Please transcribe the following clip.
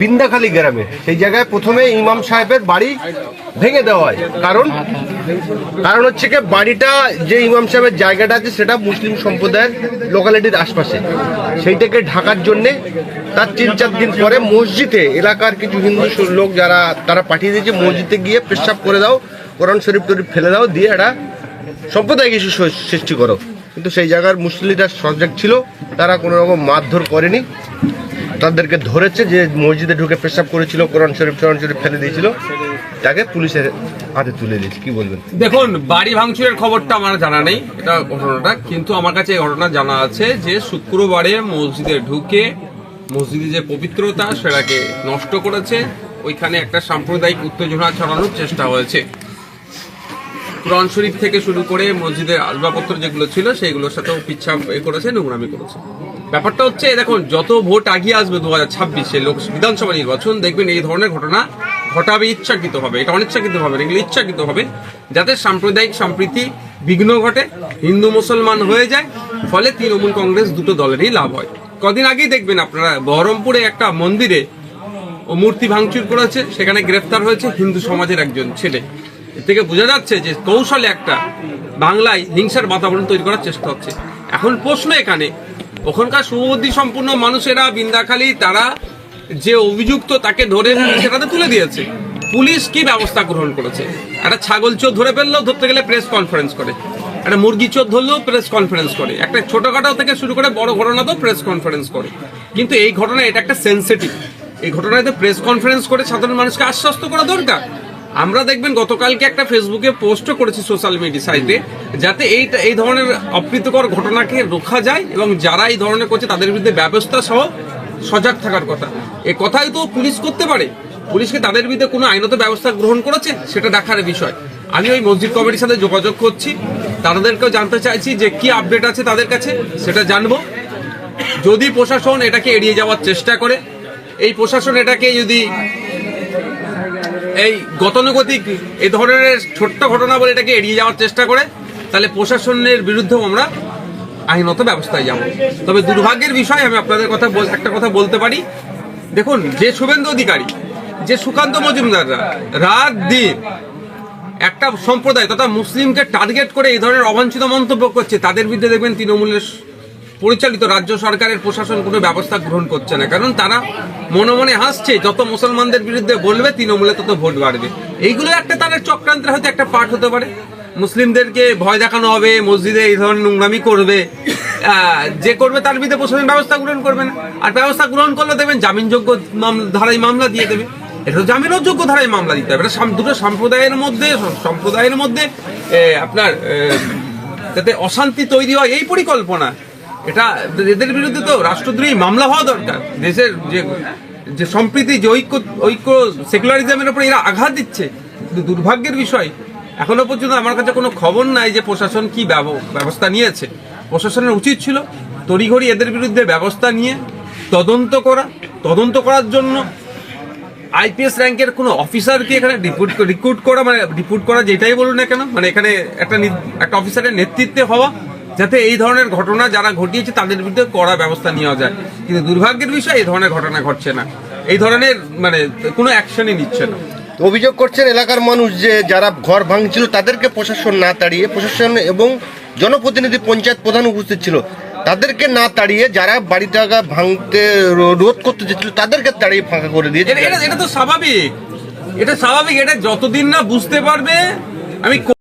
বিন্দাখালী গ্রামে। সেই জায়গায় প্রথমে ইমাম সাহেবের বাড়ি ভেঙে দেওয়া হয়। কারণ কারণ হচ্ছে কি, বাড়িটা যে ইমাম সাহেবের জায়গাটা আছে, সেটা মুসলিম সম্প্রদায়ের লোকালিটির আশপাশে। সেইটাকে ঢাকার জন্যে তার তিন চার দিন পরে মসজিদে, এলাকার কিছু হিন্দু লোক যারা, তারা পাঠিয়ে দিয়েছে, মসজিদে গিয়ে পেশাব করে দাও, কোরআন শরীফ টরিফ ফেলে দাও, দিয়ে একটা সম্প্রদায় কিছু সৃষ্টি করো। কিন্তু সেই জায়গার মুসলিমরা সজাগ ছিল, তারা কোনো রকম মারধর করেনি। তাদেরকে ধরেছে যে মসজিদে ঢুকে পেশাব করেছিল, কোরআন শরীফ কোরআন শরীফ ফেলে দিয়েছিল। তাকে পুলিশের হাতে তুলে দিয়েছে। কি বলবেন? দেখুন, বাড়ি ভাঙচুরের খবরটা আমার জানা নেই, এটা ঘটনাটা। কিন্তু আমার কাছে এই ঘটনা জানা আছে যে শুক্রবারে মসজিদে ঢুকে মসজিদে যে পবিত্রতা, সেটাকে নষ্ট করেছে। ওইখানে একটা সাম্প্রদায়িক উত্তেজনা ছড়ানোর চেষ্টা হয়েছে। কোরআন শরীফ থেকে শুরু করে মসজিদের আসবাবপত্র যেগুলো ছিল সেগুলোর সাথেও পিচ্ছা করেছে, নোংরামি করেছে। ব্যাপারটা হচ্ছে দেখুন, যত ভোট আগিয়ে আসবে দু হাজার ছাব্বিশে লোক বিধানসভা নির্বাচন, দেখবেন এই ধরনের ঘটনা ঘটাবে, ইচ্ছাকৃত হবে। এটা অনিচ্ছাকৃত হবে, এগুলো ইচ্ছাকৃত হবে যাতে সাম্প্রদায়িক সম্প্রীতি বিঘ্ন ঘটে, হিন্দু মুসলমান হয়ে যায়, ফলে তৃণমূল কংগ্রেস দুটো দলেরই লাভ হয়। কদিন আগেই দেখবেন আপনারা, বহরমপুরে একটা মন্দিরে ও মূর্তি ভাঙচুর করেছে, সেখানে গ্রেফতার হয়েছে হিন্দু সমাজের একজন ছেলে। এর থেকে বোঝা যাচ্ছে যে কৌশলে একটা বাংলায় হিংসার বাতাবরণ তৈরি করার চেষ্টা হচ্ছে। এখন প্রশ্ন এখানে ওখানকার শুভবুদ্ধি সম্পূর্ণ মানুষেরা বিন্দাখালী, তারা যে অভিযুক্ত তাকে ধরে সেটাতে তুলে দিয়েছে। পুলিশ কি ব্যবস্থা গ্রহণ করেছে? একটা ছাগল চোর ধরে ফেললেও ধরতে গেলে প্রেস কনফারেন্স করে। একটা মুরগি চোর ধরলেও প্রেস কনফারেন্স করে। একটা ছোটখাটো থেকে শুরু করে বড় ঘটনাতেও প্রেস কনফারেন্স করে। কিন্তু এই ঘটনা, এটা একটা সেন্সিটিভ এই ঘটনায় তো প্রেস কনফারেন্স করে সাধারণ মানুষকে আশ্বস্ত করা দরকার। আমরা দেখবেন গতকালকে একটা ফেসবুকে পোস্টও করেছি সোশ্যাল মিডিয়া সাইটে যাতে এই এই ধরনের অপ্রীতিকর ঘটনাকে রোখা যায় এবং যারা এই ধরনের করছে তাদের বিরুদ্ধে ব্যবস্থা সহ সজাগ থাকার কথা। এ কথাই তো পুলিশ করতে পারে। পুলিশকে তাদের বিরুদ্ধে কোনো আইনত ব্যবস্থা গ্রহণ করেছে? সেটা দেখার বিষয়। আমি ওই মসজিদ কমিটির সাথে যোগাযোগ করছি। তাদেরকেও জানতে চাইছি যে কি আপডেট আছে তাদের কাছে, সেটা জানব। যদি প্রশাসন এটাকে এড়িয়ে যাওয়ার চেষ্টা করে, এই প্রশাসন এটাকে যদি এই গতানুগতিক এই ধরনের ছোট্ট ঘটনা বলে এটাকে এড়িয়ে যাওয়ার চেষ্টা করে, তাহলে প্রশাসনের বিরুদ্ধেও আমরা আইনত ব্যবস্থায় যাব। তবে দুর্ভাগ্যের বিষয়, আমি আপনাদের কথা একটা কথা বলতে পারি। দেখুন, যে শুভেন্দু অধিকারী, যে সুকান্ত মজুমদাররা রাত দিন একটা সম্প্রদায় তথা মুসলিমকে টার্গেট করে এই ধরনের অবাঞ্ছিত মন্তব্য করছে, তাদের বিরুদ্ধে দেখবেন তৃণমূলের পরিচালিত রাজ্য সরকারের প্রশাসন কোনো ব্যবস্থা গ্রহণ করছে না। কারণ তারা মনে মনে হাসছে, যত মুসলমানদের বিরুদ্ধে বলবে, তৃণমূলে তত ভোট বাড়বে। এইগুলো একটা তাদের চক্রান্তের হয়তো একটা পাঠ হতে পারে। মুসলিমদেরকে ভয় দেখানো হবে, মসজিদে এই ধরনের নোংরামি করবে যে করবে তার বিরুদ্ধে প্রশাসন ব্যবস্থা গ্রহণ করবে না। আর ব্যবস্থা গ্রহণ করলে দেবেন, জামিনযোগ্য ধারায় মামলা দিয়ে দেবে। এটা তো জামিনের যোগ্য ধারায় মামলা দিতে হবে। এটা দুটো সম্প্রদায়ের মধ্যে সম্প্রদায়ের মধ্যে আপনার যাতে অশান্তি তৈরি হয়, এই পরিকল্পনা। এটা এদের বিরুদ্ধে তো রাষ্ট্রদ্রোহী মামলা হওয়া দরকার। দেশের যে যে সম্প্রীতি, যে ঐক্য ঐক্য, সেকুলারিজমের উপরে এরা আঘাত দিচ্ছে। কিন্তু দুর্ভাগ্যের বিষয়, এখনও পর্যন্ত আমার কাছে কোনো খবর নাই যে প্রশাসন কি ব্যব- ব্যবস্থা নিয়েছে। প্রশাসনের উচিত ছিল তড়িঘড়ি এদের বিরুদ্ধে ব্যবস্থা নিয়ে তদন্ত করা। তদন্ত করার জন্য আইপিএস র্যাঙ্কের কোনো অফিসারকে এখানে রিক্রুট রিক্রুট করা মানে রিক্রুট করা যেটাই বলুন না কেন মানে এখানে একটা একটা অফিসারের নেতৃত্বে হওয়া যাতে এই ধরনের ঘটনা যারা ঘটিয়েছে তাদের বিরুদ্ধে কড়া ব্যবস্থা নেওয়া যায়। কিন্তু দুর্ভাগ্যের বিষয় এই ধরনের ঘটনা ঘটছে না। এই ধরনের মানে কোনো অ্যাকশনই নিচ্ছে না। অভিযোগ করছেন এলাকার মানুষ যে যারা ঘর ভাঙছিল তাদেরকে প্রশাসন না তাড়িয়ে প্রশাসন এবং জনপ্রতিনিধি পঞ্চায়েত প্রধান উপস্থিত ছিল। তাদেরকে না তাড়িয়ে যারা বাড়িটা ভাঙতে রোধ করতে চেয়েছিল তাদেরকে তাড়িয়ে ফাঁকা করে দিয়েছে। এটা এটা এটা তো স্বাভাবিক। এটা স্বাভাবিক এটা যতদিন না বুঝতে পারবে আমি